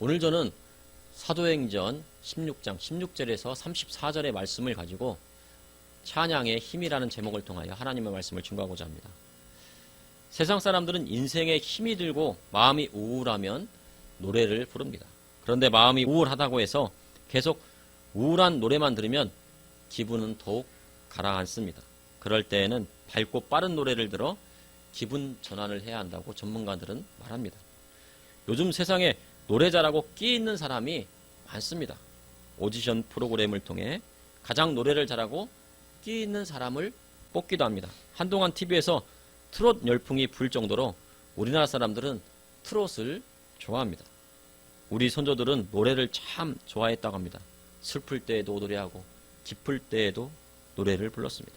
오늘 저는 사도행전 16장 16절에서 34절의 말씀을 가지고 찬양의 힘이라는 제목을 통하여 하나님의 말씀을 증거하고자 합니다. 세상 사람들은 인생에 힘이 들고 마음이 우울하면 노래를 부릅니다. 그런데 마음이 우울하다고 해서 계속 우울한 노래만 들으면 기분은 더욱 가라앉습니다. 그럴 때에는 밝고 빠른 노래를 들어 기분 전환을 해야 한다고 전문가들은 말합니다. 요즘 세상에 노래 잘하고 끼 있는 사람이 많습니다. 오디션 프로그램을 통해 가장 노래를 잘하고 끼 있는 사람을 뽑기도 합니다. 한동안 TV에서 트롯 열풍이 불 정도로 우리나라 사람들은 트롯을 좋아합니다. 우리 선조들은 노래를 참 좋아했다고 합니다. 슬플 때에도 노래하고 기쁠 때에도 노래를 불렀습니다.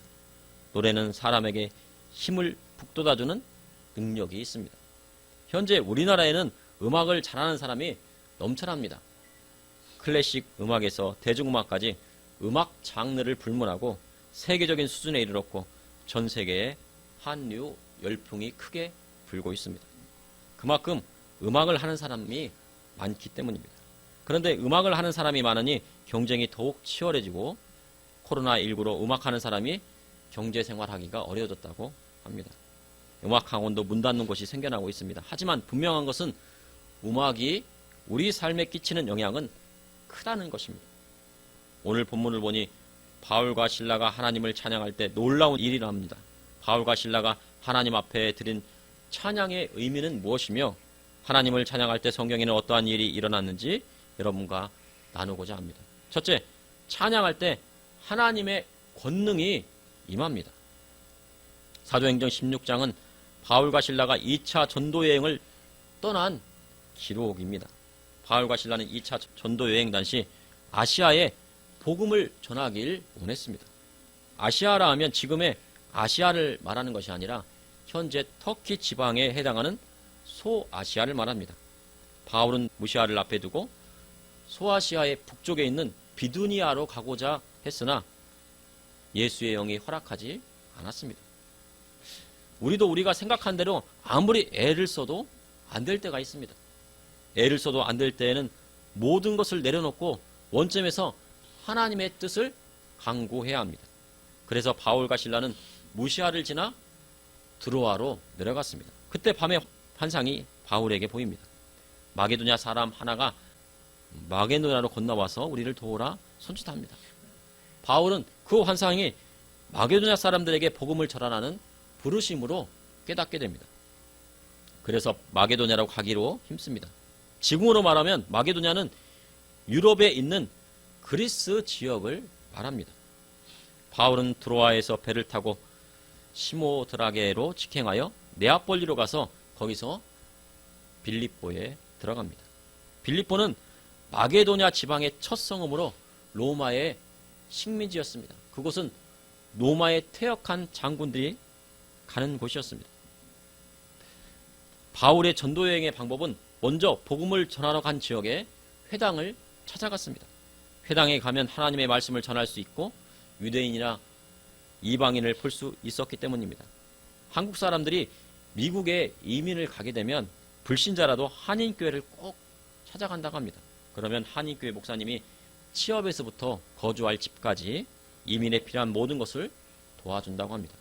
노래는 사람에게 힘을 북돋아주는 능력이 있습니다. 현재 우리나라에는 음악을 잘하는 사람이 넘쳐납니다. 클래식 음악에서 대중음악까지 음악 장르를 불문하고 세계적인 수준에 이르렀고 전 세계에 한류 열풍이 크게 불고 있습니다. 그만큼 음악을 하는 사람이 많기 때문입니다. 그런데 음악을 하는 사람이 많으니 경쟁이 더욱 치열해지고 코로나19로 음악하는 사람이 경제 생활하기가 어려워졌다고 합니다. 음악 학원도 문 닫는 곳이 생겨나고 있습니다. 하지만 분명한 것은 음악이 우리 삶에 끼치는 영향은 크다는 것입니다. 오늘 본문을 보니 바울과 신라가 하나님을 찬양할 때 놀라운 일이라 합니다. 바울과 신라가 하나님 앞에 드린 찬양의 의미는 무엇이며 하나님을 찬양할 때 성경에는 어떠한 일이 일어났는지 여러분과 나누고자 합니다. 첫째, 찬양할 때 하나님의 권능이 임합니다. 사도행전 16장은 바울과 신라가 2차 전도 여행을 떠난 기록입니다. 바울과 신라는 2차 전도 여행 당시 아시아에 복음을 전하길 원했습니다. 아시아라 하면 지금의 아시아를 말하는 것이 아니라 현재 터키 지방에 해당하는 소아시아를 말합니다. 바울은 무시아를 앞에 두고 소아시아의 북쪽에 있는 비두니아로 가고자 했으나 예수의 영이 허락하지 않았습니다. 우리도 우리가 생각한 대로 아무리 애를 써도 안 될 때가 있습니다. 애를 써도 안 될 때에는 모든 것을 내려놓고 원점에서 하나님의 뜻을 강구해야 합니다. 그래서 바울과 신라는 무시아를 지나 드로아로 내려갔습니다. 그때 밤에 환상이 바울에게 보입니다. 마게도냐 사람 하나가 마게도냐로 건너와서 우리를 도우라 손짓합니다. 바울은 그 환상이 마게도냐 사람들에게 복음을 전하라는 부르심으로 깨닫게 됩니다. 그래서 마게도냐로 가기로 힘씁니다. 지금으로 말하면 마게도냐는 유럽에 있는 그리스 지역을 말합니다. 바울은 드로아에서 배를 타고 시모드라게로 직행하여 네아폴리로 가서 거기서 빌립보에 들어갑니다. 빌립보는 마게도냐 지방의 첫 성읍으로 로마의 식민지였습니다. 그곳은 로마의 퇴역한 장군들이 가는 곳이었습니다. 바울의 전도 여행의 방법은 먼저 복음을 전하러 간 지역에 회당을 찾아갔습니다. 회당에 가면 하나님의 말씀을 전할 수 있고 유대인이나 이방인을 볼 수 있었기 때문입니다. 한국 사람들이 미국에 이민을 가게 되면 불신자라도 한인교회를 꼭 찾아간다고 합니다. 그러면 한인교회 목사님이 취업에서부터 거주할 집까지 이민에 필요한 모든 것을 도와준다고 합니다.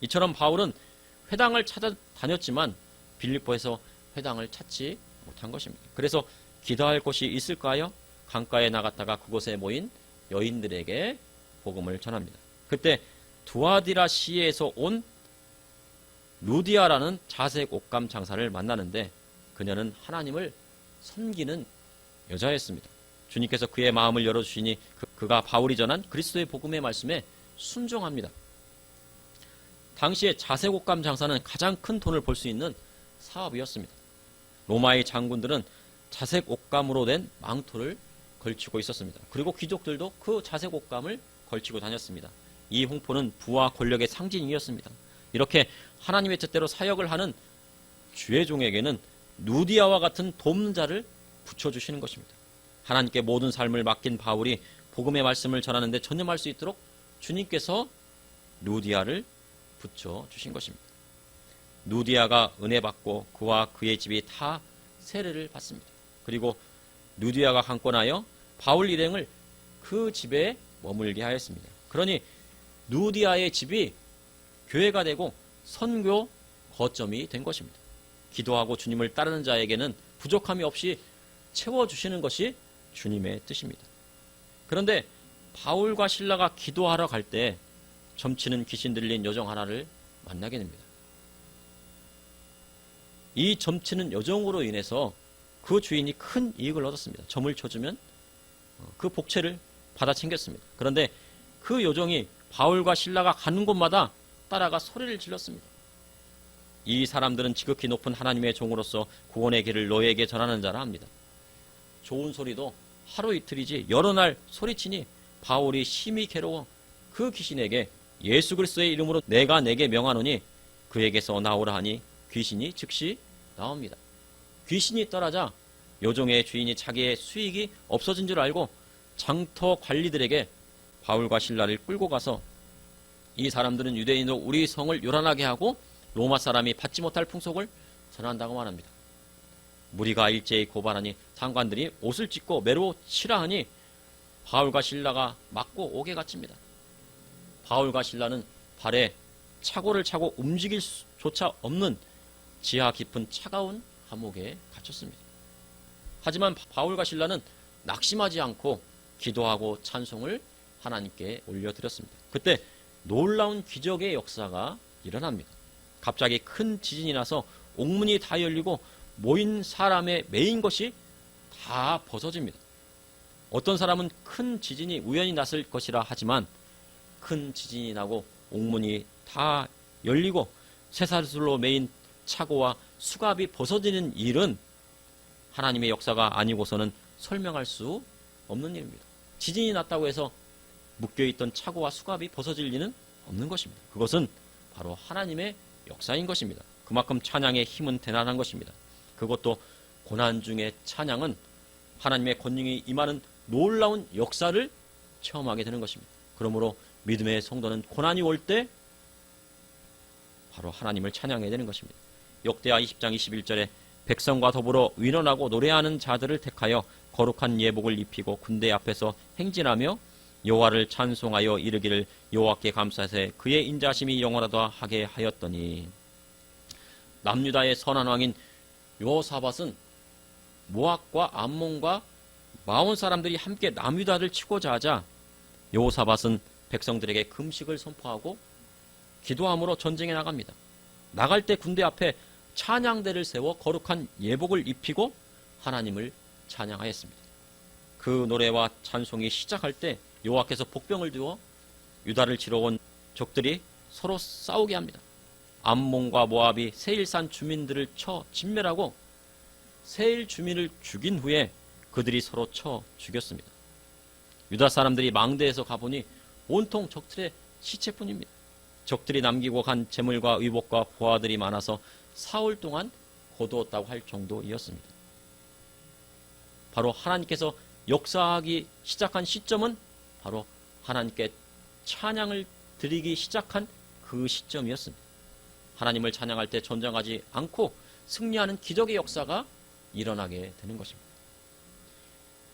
이처럼 바울은 회당을 찾아다녔지만 빌립보에서 회당을 찾지 못한 것입니다. 그래서 기도할 곳이 있을까요? 강가에 나갔다가 그곳에 모인 여인들에게 복음을 전합니다. 그때 두아디라 시에서 온 루디아라는 자색 옷감 장사를 만나는데 그녀는 하나님을 섬기는 여자였습니다. 주님께서 그의 마음을 열어주시니 그, 가 바울이 전한 그리스도의 복음의 말씀에 순종합니다. 당시에 자색 옷감 장사는 가장 큰 돈을 벌 수 있는 사업이었습니다. 로마의 장군들은 자색 옷감으로 된 망토를 걸치고 있었습니다. 그리고 귀족들도 그 자색 옷감을 걸치고 다녔습니다. 이 홍포는 부와 권력의 상징이었습니다. 이렇게 하나님의 뜻대로 사역을 하는 주의 종에게는 누디아와 같은 돕자를 붙여주시는 것입니다. 하나님께 모든 삶을 맡긴 바울이 복음의 말씀을 전하는데 전념할 수 있도록 주님께서 누디아를 붙여주신 것입니다. 누디아가 은혜 받고 그와 그의 집이 다 세례를 받습니다. 그리고 누디아가 강권하여 바울 일행을 그 집에 머물게 하였습니다. 그러니 누디아의 집이 교회가 되고 선교 거점이 된 것입니다. 기도하고 주님을 따르는 자에게는 부족함이 없이 채워주시는 것이 주님의 뜻입니다. 그런데 바울과 신라가 기도하러 갈 때 점치는 귀신 들린 여정 하나를 만나게 됩니다. 이 점치는 여정으로 인해서 그 주인이 큰 이익을 얻었습니다. 점을 쳐주면 어, 그 복채를 받아 챙겼습니다. 그런데 그 요정이 바울과 신라가 가는 곳마다 따라가 소리를 질렀습니다. 이 사람들은 지극히 높은 하나님의 종으로서 구원의 길을 너에게 전하는 자라 합니다. 좋은 소리도 하루 이틀이지 여러 날 소리치니 바울이 심히 괴로워 그 귀신에게 예수 그리스도의 이름으로 내가 내게 명하노니 그에게서 나오라 하니 귀신이 즉시 나옵니다. 귀신이 떠나자 요종의 주인이 자기의 수익이 없어진 줄 알고 장터 관리들에게 바울과 신라를 끌고 가서 이 사람들은 유대인으로 우리 성을 요란하게 하고 로마 사람이 받지 못할 풍속을 전한다고 말합니다. 무리가 일제히 고발하니 상관들이 옷을 찢고 매로 치라 하니 바울과 신라가 맞고 옥에 갇힙니다. 바울과 신라는 발에 차고를 차고 움직일 수조차 없는 지하 깊은 차가운 감옥에 갇혔습니다. 하지만 바울과 신라는 낙심하지 않고 기도하고 찬송을 하나님께 올려드렸습니다. 그때 놀라운 기적의 역사가 일어납니다. 갑자기 큰 지진이 나서 옥문이 다 열리고 모인 사람의 메인 것이 다 벗어집니다. 어떤 사람은 큰 지진이 우연히 났을 것이라 하지만 큰 지진이 나고 옥문이 다 열리고 쇠사슬로 메인 차고와 수갑이 벗어지는 일은 하나님의 역사가 아니고서는 설명할 수 없는 일입니다. 지진이 났다고 해서 묶여있던 차고와 수갑이 벗어질 리는 없는 것입니다. 그것은 바로 하나님의 역사인 것입니다. 그만큼 찬양의 힘은 대단한 것입니다. 그것도 고난 중에 찬양은 하나님의 권능이 임하는 놀라운 역사를 체험하게 되는 것입니다. 그러므로 믿음의 성도는 고난이 올 때 바로 하나님을 찬양해야 되는 것입니다. 역대하 20장 21절에 백성과 더불어 위원하고 노래하는 자들을 택하여 거룩한 예복을 입히고 군대 앞에서 행진하며 여호와를 찬송하여 이르기를 여호와께 감사세 그의 인자심이 영원하다 하게 하였더니 남유다의 선한 왕인 요사밧은 모압과 암몬과 마온 사람들이 함께 남유다를 치고자 하자 요사밧은 백성들에게 금식을 선포하고 기도함으로 전쟁에 나갑니다. 나갈 때 군대 앞에 찬양대를 세워 거룩한 예복을 입히고 하나님을 찬양하였습니다. 그 노래와 찬송이 시작할 때 여호와께서 복병을 두어 유다를 치러 온 적들이 서로 싸우게 합니다. 암몬과 모압이 세일산 주민들을 쳐 진멸하고 세일 주민을 죽인 후에 그들이 서로 쳐 죽였습니다. 유다 사람들이 망대에서 가보니 온통 적들의 시체뿐입니다. 적들이 남기고 간 재물과 의복과 보아들이 많아서 사흘 동안 거두었다고 할 정도이었습니다. 바로 하나님께서 역사하기 시작한 시점은 바로 하나님께 찬양을 드리기 시작한 그 시점이었습니다. 하나님을 찬양할 때 전쟁하지 않고 승리하는 기적의 역사가 일어나게 되는 것입니다.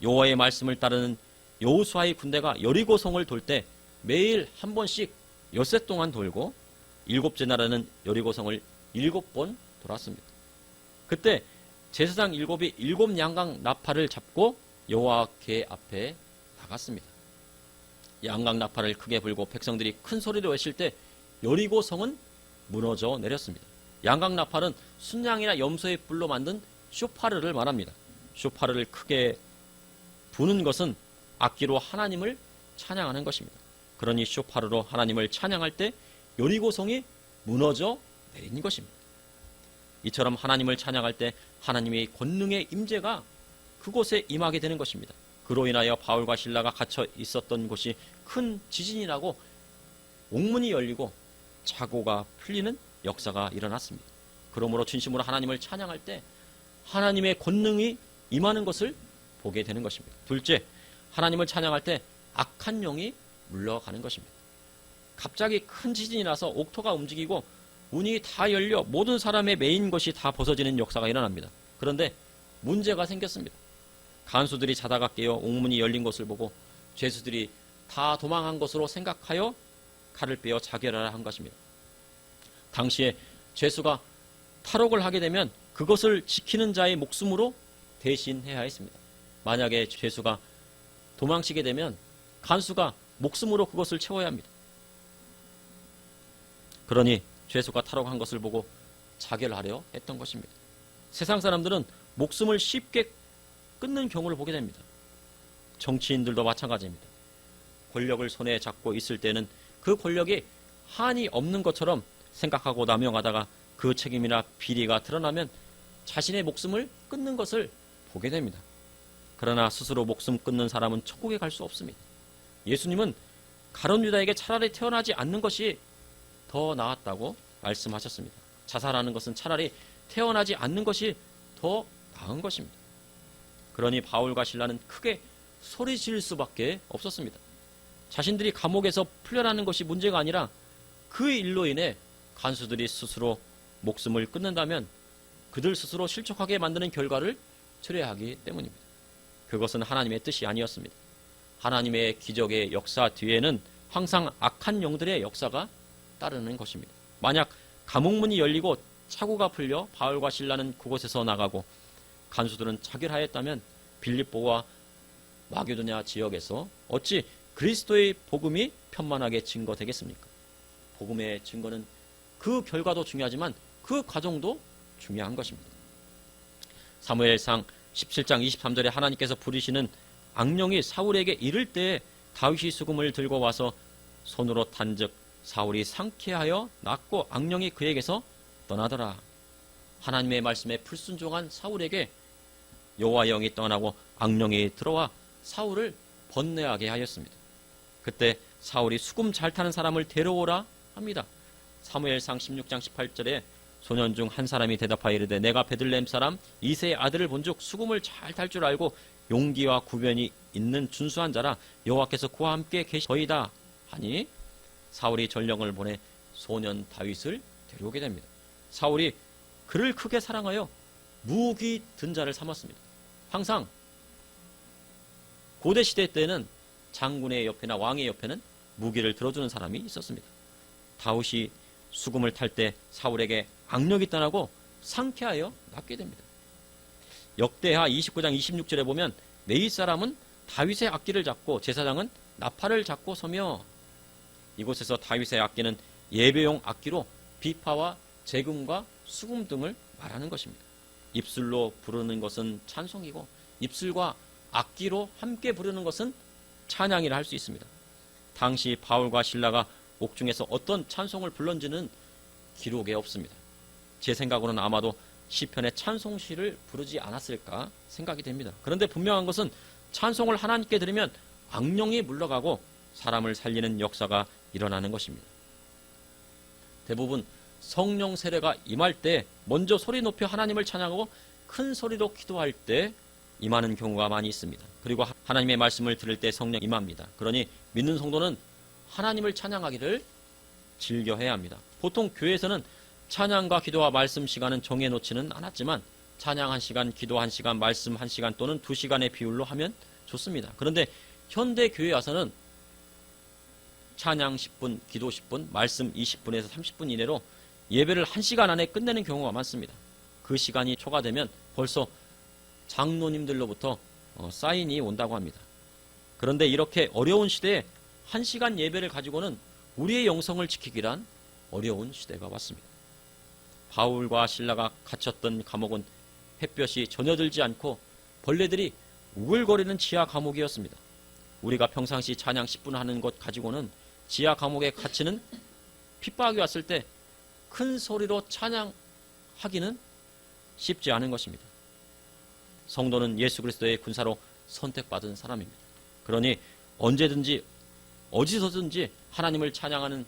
여호와의 말씀을 따르는 여호수아의 군대가 여리고성을 돌 때 매일 한 번씩 엿새 동안 돌고 일곱째 날에는 여리고성을 일곱 번 돌았습니다. 그때 제사장 일곱이 일곱 양강 나팔을 잡고 여호와께 앞에 나갔습니다. 양강 나팔을 크게 불고 백성들이 큰 소리로 외칠 때 여리고 성은 무너져 내렸습니다. 양강 나팔은 순양이나 염소의 뿔로 만든 쇼파르를 말합니다. 쇼파르를 크게 부는 것은 악기로 하나님을 찬양하는 것입니다. 그러니 쇼파르로 하나님을 찬양할 때 여리고 성이 무너져 내린 것입니다. 이처럼 하나님을 찬양할 때 하나님의 권능의 임재가 그곳에 임하게 되는 것입니다. 그로 인하여 바울과 신라가 갇혀 있었던 곳이 큰 지진이 나고 옥문이 열리고 자고가 풀리는 역사가 일어났습니다. 그러므로 진심으로 하나님을 찬양할 때 하나님의 권능이 임하는 것을 보게 되는 것입니다. 둘째, 하나님을 찬양할 때 악한 영이 물러가는 것입니다. 갑자기 큰 지진이 나서 옥토가 움직이고 문이 다 열려 모든 사람의 메인 것이 다 벗어지는 역사가 일어납니다. 그런데 문제가 생겼습니다. 간수들이 자다가 깨어 옥문이 열린 것을 보고 죄수들이 다 도망한 것으로 생각하여 칼을 빼어 자결하라 한 것입니다. 당시에 죄수가 탈옥을 하게 되면 그것을 지키는 자의 목숨으로 대신해야 했습니다. 만약에 죄수가 도망치게 되면 간수가 목숨으로 그것을 채워야 합니다. 그러니 죄수가 탈옥한 것을 보고 자결하려 했던 것입니다. 세상 사람들은 목숨을 쉽게 끊는 경우를 보게 됩니다. 정치인들도 마찬가지입니다. 권력을 손에 잡고 있을 때는 그 권력이 한이 없는 것처럼 생각하고 남용하다가 그 책임이나 비리가 드러나면 자신의 목숨을 끊는 것을 보게 됩니다. 그러나 스스로 목숨 끊는 사람은 천국에 갈 수 없습니다. 예수님은 가론 유다에게 차라리 태어나지 않는 것이 더 나았다고 말씀하셨습니다. 자살하는 것은 차라리 태어나지 않는 것이 더 나은 것입니다. 그러니 바울과 신라는 크게 소리 지를 수밖에 없었습니다. 자신들이 감옥에서 풀려나는 것이 문제가 아니라 그 일로 인해 간수들이 스스로 목숨을 끊는다면 그들 스스로 실족하게 만드는 결과를 초래하기 때문입니다. 그것은 하나님의 뜻이 아니었습니다. 하나님의 기적의 역사 뒤에는 항상 악한 영들의 역사가 따르는 것입니다. 만약 감옥문이 열리고 차고가 풀려 바울과 신라는 그곳에서 나가고 간수들은 자결하였다면 빌립보와 마게도냐 지역에서 어찌 그리스도의 복음이 편만하게 증거되겠습니까? 복음의 증거는 그 결과도 중요하지만 그 과정도 중요한 것입니다. 사무엘상 17장 23절에 하나님께서 부리시는 악령이 사울에게 이를 때 다윗이 수금을 들고 와서 손으로 탄즉 사울이 상쾌하여 낫고 악령이 그에게서 떠나더라. 하나님의 말씀에 불순종한 사울에게 여호와 영이 떠나고 악령이 들어와 사울을 번뇌하게 하였습니다. 그때 사울이 수금 잘 타는 사람을 데려오라 합니다. 사무엘상 16장 18절에 소년 중 한 사람이 대답하여 이르되 내가 베들레헴 사람 이세의 아들을 본즉 수금을 잘 탈 줄 알고 용기와 구변이 있는 준수한 자라 여호와께서 그와 함께 계시더이다 하니 사울이 전령을 보내 소년 다윗을 데려오게 됩니다. 사울이 그를 크게 사랑하여 무기 든 자를 삼았습니다. 항상 고대 시대 때는 장군의 옆에나 왕의 옆에는 무기를 들어주는 사람이 있었습니다. 다윗이 수금을 탈 때 사울에게 악력이 떠나고 상쾌하여 낫게 됩니다. 역대하 29장 26절에 보면 메이 사람은 다윗의 악기를 잡고 제사장은 나팔을 잡고 서며 이곳에서 다윗의 악기는 예배용 악기로 비파와 재금과 수금 등을 말하는 것입니다. 입술로 부르는 것은 찬송이고 입술과 악기로 함께 부르는 것은 찬양이라 할 수 있습니다. 당시 바울과 신라가 옥중에서 어떤 찬송을 불렀는지는 기록에 없습니다. 제 생각으로는 아마도 시편의 찬송시를 부르지 않았을까 생각이 됩니다. 그런데 분명한 것은 찬송을 하나님께 들으면 악령이 물러가고 사람을 살리는 역사가 일어나는 것입니다. 대부분 성령 세례가 임할 때 먼저 소리 높여 하나님을 찬양하고 큰 소리로 기도할 때 임하는 경우가 많이 있습니다. 그리고 하나님의 말씀을 들을 때 성령 임합니다. 그러니 믿는 성도는 하나님을 찬양하기를 즐겨해야 합니다. 보통 교회에서는 찬양과 기도와 말씀 시간은 정해놓지는 않았지만 찬양 한 시간, 기도 한 시간, 말씀 한 시간 또는 두 시간의 비율로 하면 좋습니다. 그런데 현대 교회 와서는 찬양 10분, 기도 10분, 말씀 20분에서 30분 이내로 예배를 1시간 안에 끝내는 경우가 많습니다. 그 시간이 초과되면 벌써 장로님들로부터 어, 사인이 온다고 합니다. 그런데 이렇게 어려운 시대에 1시간 예배를 가지고는 우리의 영성을 지키기란 어려운 시대가 왔습니다. 바울과 신라가 갇혔던 감옥은 햇볕이 전혀 들지 않고 벌레들이 우글거리는 지하 감옥이었습니다. 우리가 평상시 찬양 10분 하는 것 가지고는 지하 감옥에 갇히는 핍박이 왔을 때 큰 소리로 찬양하기는 쉽지 않은 것입니다. 성도는 예수 그리스도의 군사로 선택받은 사람입니다. 그러니 언제든지 어디서든지 하나님을 찬양하는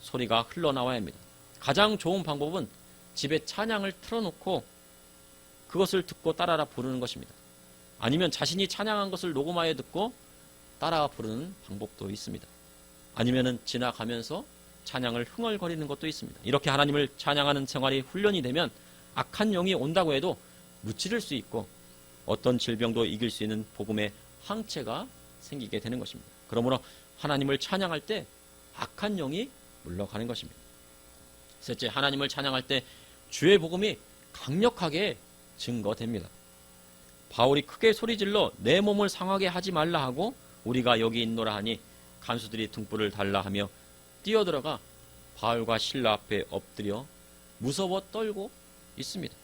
소리가 흘러나와야 합니다. 가장 좋은 방법은 집에 찬양을 틀어놓고 그것을 듣고 따라라 부르는 것입니다. 아니면 자신이 찬양한 것을 녹음하여 듣고 따라 부르는 방법도 있습니다. 아니면은 지나가면서 찬양을 흥얼거리는 것도 있습니다. 이렇게 하나님을 찬양하는 생활이 훈련이 되면 악한 영이 온다고 해도 무찌를 수 있고 어떤 질병도 이길 수 있는 복음의 항체가 생기게 되는 것입니다. 그러므로 하나님을 찬양할 때 악한 영이 물러가는 것입니다. 셋째, 하나님을 찬양할 때 주의 복음이 강력하게 증거됩니다. 바울이 크게 소리질러 내 몸을 상하게 하지 말라 하고 우리가 여기 있노라 하니 간수들이 등불을 달라 하며 뛰어들어가 바울과 신라 앞에 엎드려 무서워 떨고 있습니다.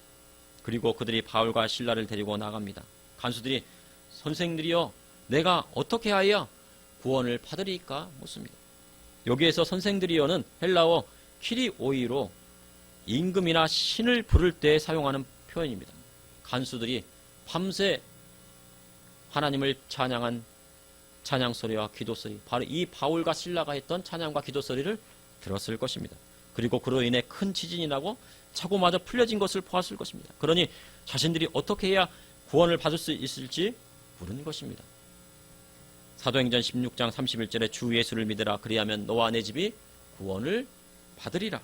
그리고 그들이 바울과 신라를 데리고 나갑니다. 간수들이 선생들이여 내가 어떻게 하여 구원을 받으리까 묻습니다. 여기에서 선생들이여는 헬라어 키리오이로 임금이나 신을 부를 때 사용하는 표현입니다. 간수들이 밤새 하나님을 찬양한 찬양 소리와 기도 소리, 바로 이 바울과 신라가 했던 찬양과 기도 소리를 들었을 것입니다. 그리고 그로 인해 큰 지진이 나고 차고마저 풀려진 것을 보았을 것입니다. 그러니 자신들이 어떻게 해야 구원을 받을 수 있을지 물은 것입니다. 사도행전 16장 31절에 주 예수를 믿으라 그리하면 너와 내 집이 구원을 받으리라.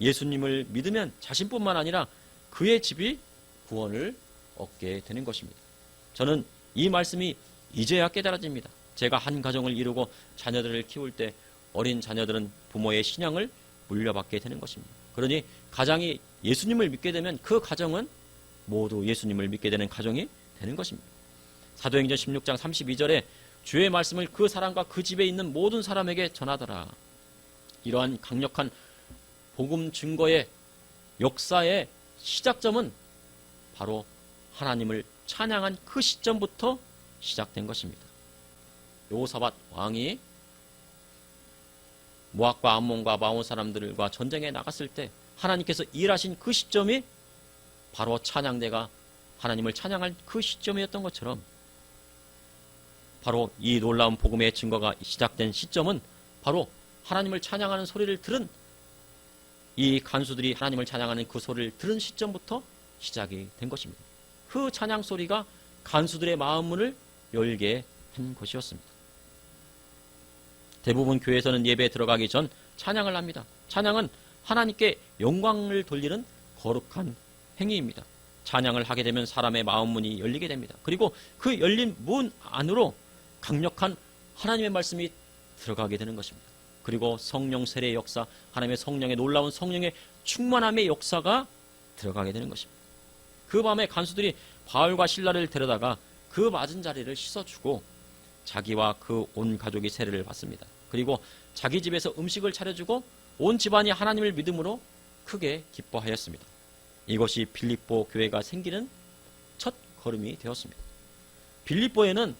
예수님을 믿으면 자신뿐만 아니라 그의 집이 구원을 얻게 되는 것입니다. 저는 이 말씀이 이제야 깨달아집니다. 제가 한 가정을 이루고 자녀들을 키울 때 어린 자녀들은 부모의 신앙을 물려받게 되는 것입니다. 그러니 가장이 예수님을 믿게 되면 그 가정은 모두 예수님을 믿게 되는 가정이 되는 것입니다. 사도행전 16장 32절에 주의 말씀을 그 사람과 그 집에 있는 모든 사람에게 전하더라. 이러한 강력한 복음 증거의 역사의 시작점은 바로 하나님을 찬양한 그 시점부터 시작된 것입니다. 요사밭 왕이 모압과 암몬과 마온 사람들과 전쟁에 나갔을 때 하나님께서 일하신 그 시점이 바로 찬양대가 하나님을 찬양할 그 시점이었던 것처럼 바로 이 놀라운 복음의 증거가 시작된 시점은 바로 하나님을 찬양하는 소리를 들은 이 간수들이 하나님을 찬양하는 그 소리를 들은 시점부터 시작이 된 것입니다. 그 찬양 소리가 간수들의 마음문을 열게 한 것이었습니다. 대부분 교회에서는 예배에 들어가기 전 찬양을 합니다. 찬양은 하나님께 영광을 돌리는 거룩한 행위입니다. 찬양을 하게 되면 사람의 마음 문이 열리게 됩니다. 그리고 그 열린 문 안으로 강력한 하나님의 말씀이 들어가게 되는 것입니다. 그리고 성령 세례의 역사, 하나님의 성령의 놀라운 성령의 충만함의 역사가 들어가게 되는 것입니다. 그 밤에 간수들이 바울과 신라를 데려다가 그 맞은 자리를 씻어주고 자기와 그 온 가족이 세례를 받습니다. 그리고 자기 집에서 음식을 차려주고 온 집안이 하나님을 믿음으로 크게 기뻐하였습니다. 이것이 빌립보 교회가 생기는 첫 걸음이 되었습니다. 빌립보에는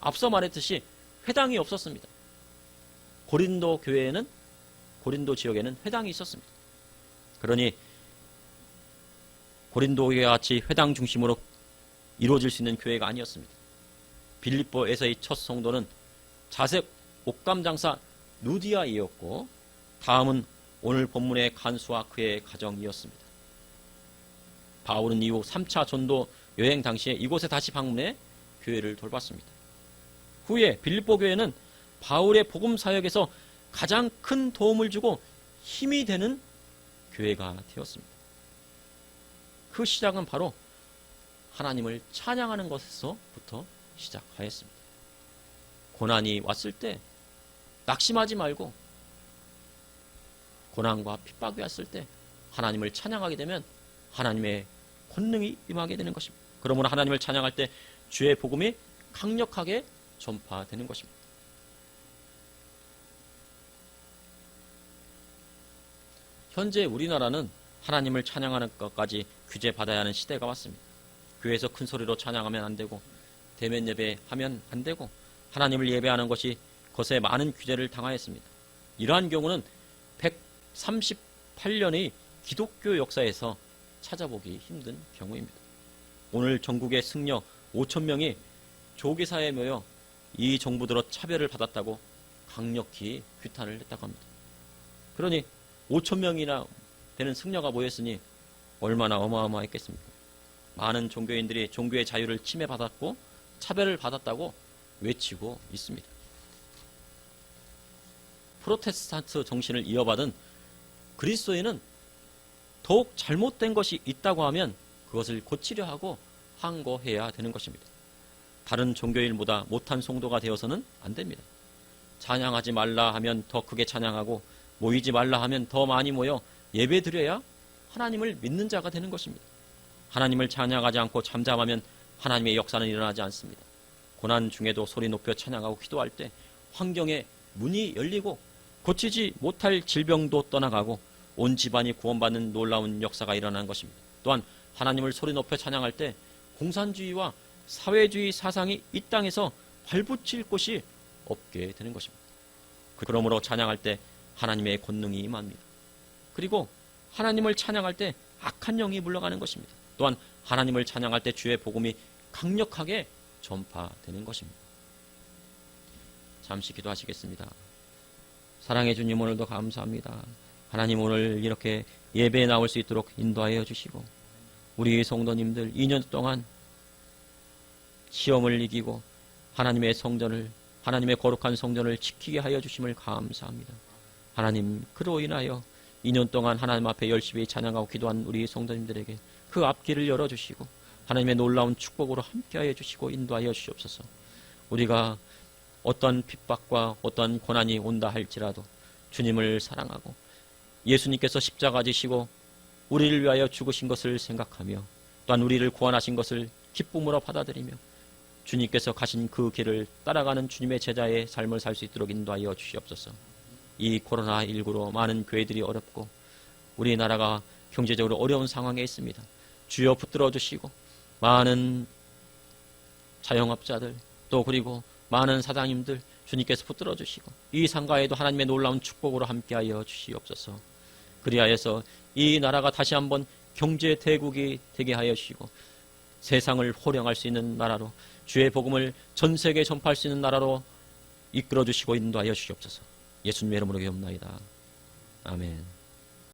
앞서 말했듯이 회당이 없었습니다. 고린도 교회에는 고린도 지역에는 회당이 있었습니다. 그러니 고린도 교회와 같이 회당 중심으로 이루어질 수 있는 교회가 아니었습니다. 빌립보에서의 첫 성도는 자색 옥감 장사 누디아이었고 다음은 오늘 본문의 간수와 그의 가정이었습니다. 바울은 이후 3차 전도 여행 당시에 이곳에 다시 방문해 교회를 돌봤습니다. 후에 빌립보 교회는 바울의 복음 사역에서 가장 큰 도움을 주고 힘이 되는 교회가 되었습니다. 그 시작은 바로 하나님을 찬양하는 것에서부터 시작하였습니다. 고난이 왔을 때 낙심하지 말고 고난과 핍박이 왔을 때 하나님을 찬양하게 되면 하나님의 권능이 임하게 되는 것입니다. 그러므로 하나님을 찬양할 때 주의 복음이 강력하게 전파되는 것입니다. 현재 우리나라는 하나님을 찬양하는 것까지 규제받아야 하는 시대가 왔습니다. 교회에서 큰 소리로 찬양하면 안 되고 대면 예배하면 안 되고 하나님을 예배하는 것이 것에 많은 규제를 당하였습니다. 이러한 경우는 138년의 기독교 역사에서 찾아보기 힘든 경우입니다. 오늘 전국의 승려 5천 명이 조계사에 모여 이 정부들로 차별을 받았다고 강력히 규탄을 했다고 합니다. 그러니 5천 명이나 되는 승려가 모였으니 얼마나 어마어마했겠습니까? 많은 종교인들이 종교의 자유를 침해받았고 차별을 받았다고 외치고 있습니다. 프로테스탄트 정신을 이어받은 그리스도인은 더욱 잘못된 것이 있다고 하면 그것을 고치려 하고 항거해야 되는 것입니다. 다른 종교인보다 못한 성도가 되어서는 안 됩니다. 찬양하지 말라 하면 더 크게 찬양하고 모이지 말라 하면 더 많이 모여 예배 드려야 하나님을 믿는 자가 되는 것입니다. 하나님을 찬양하지 않고 잠잠하면 하나님의 역사는 일어나지 않습니다. 고난 중에도 소리 높여 찬양하고 기도할 때 환경에 문이 열리고 고치지 못할 질병도 떠나가고 온 집안이 구원받는 놀라운 역사가 일어나는 것입니다. 또한 하나님을 소리 높여 찬양할 때 공산주의와 사회주의 사상이 이 땅에서 발붙일 곳이 없게 되는 것입니다. 그러므로 찬양할 때 하나님의 권능이 임합니다. 그리고 하나님을 찬양할 때 악한 영이 물러가는 것입니다. 또한 하나님을 찬양할 때 주의 복음이 강력하게 전파되는 것입니다. 잠시 기도하시겠습니다. 사랑해 주님 오늘도 감사합니다. 하나님 오늘 이렇게 예배에 나올 수 있도록 인도하여 주시고 우리 성도님들 2년 동안 시험을 이기고 하나님의 성전을 하나님의 거룩한 성전을 지키게 하여 주심을 감사합니다. 하나님 그로 인하여 2년 동안 하나님 앞에 열심히 찬양하고 기도한 우리 성도님들에게 그 앞길을 열어 주시고 하나님의 놀라운 축복으로 함께하여 주시고 인도하여 주시옵소서. 우리가 어떤 핍박과 어떤 고난이 온다 할지라도 주님을 사랑하고 예수님께서 십자가 지시고 우리를 위하여 죽으신 것을 생각하며 또한 우리를 구원하신 것을 기쁨으로 받아들이며 주님께서 가신 그 길을 따라가는 주님의 제자의 삶을 살 수 있도록 인도하여 주시옵소서. 이 코로나19로 많은 교회들이 어렵고 우리나라가 경제적으로 어려운 상황에 있습니다. 주여 붙들어 주시고 많은 자영업자들 또 그리고 많은 사장님들 주님께서 붙들어 주시고 이 상가에도 하나님의 놀라운 축복으로 함께하여 주시옵소서. 그리하여서 이 나라가 다시 한번 경제 대국이 되게 하여 주시고 세상을 호령할 수 있는 나라로 주의 복음을 전 세계에 전파할 수 있는 나라로 이끌어 주시고 인도하여 주시옵소서. 예수님의 이름으로 기옵나이다. 아멘.